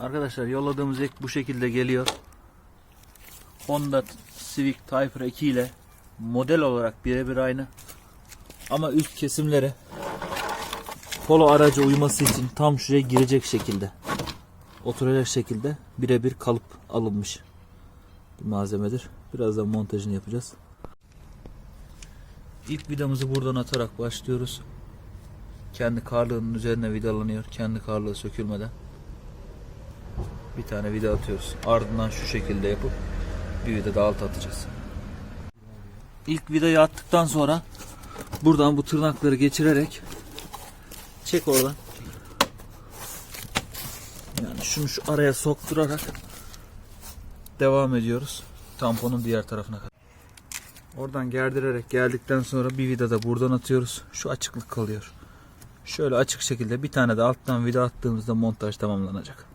Arkadaşlar yolladığımız ek bu şekilde geliyor. Honda Civic Type 2 ile model olarak birebir aynı. Ama üst kesimlere polo araca uyması için tam şuraya girecek şekilde oturacak şekilde birebir kalıp alınmış bir malzemedir. Birazdan montajını yapacağız. İlk vidamızı buradan atarak başlıyoruz. Kendi karlığının üzerine vidalanıyor. Kendi karlığı sökülmeden. Bir tane vida atıyoruz. Ardından şu şekilde yapıp bir vida da alt atacağız. İlk vidayı attıktan sonra buradan bu tırnakları geçirerek çek oradan. Yani şunu şu araya sokturarak devam ediyoruz. Tamponun diğer tarafına kadar. Oradan gerdirerek geldikten sonra bir vida da buradan atıyoruz. Şu açıklık kalıyor. Şöyle açık şekilde bir tane de alttan vida attığımızda montaj tamamlanacak.